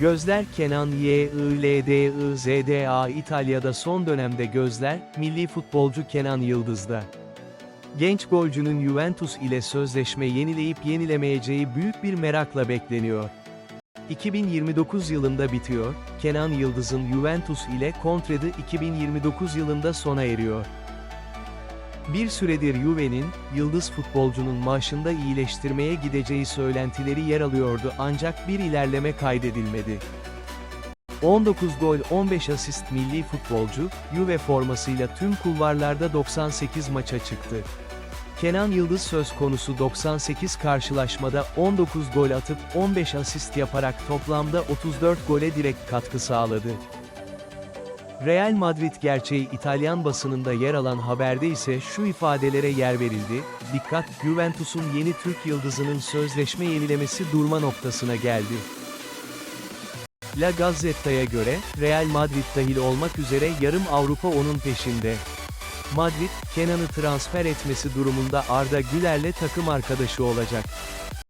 Gözler Kenan YILDIZDA İtalya'da son dönemde gözler, milli futbolcu Kenan Yıldız'da. Genç golcünün Juventus ile sözleşme yenileyip yenilemeyeceği büyük bir merakla bekleniyor. 2029 yılında bitiyor, Kenan Yıldız'ın Juventus ile kontratı 2029 yılında sona eriyor. Bir süredir Juve'nin, yıldız futbolcunun maaşında iyileştirmeye gideceği söylentileri yer alıyordu ancak bir ilerleme kaydedilmedi. 19 gol 15 asist milli futbolcu, Juve formasıyla tüm kulvarlarda 98 maça çıktı. Kenan Yıldız söz konusu 98 karşılaşmada 19 gol atıp 15 asist yaparak toplamda 34 gole direkt katkı sağladı. Real Madrid gerçeği İtalyan basınında yer alan haberde ise şu ifadelere yer verildi, dikkat, Juventus'un yeni Türk yıldızının sözleşme yenilemesi durma noktasına geldi. La Gazzetta'ya göre, Real Madrid dahil olmak üzere yarım Avrupa onun peşinde. Madrid, Kenan'ı transfer etmesi durumunda Arda Güler'le takım arkadaşı olacak.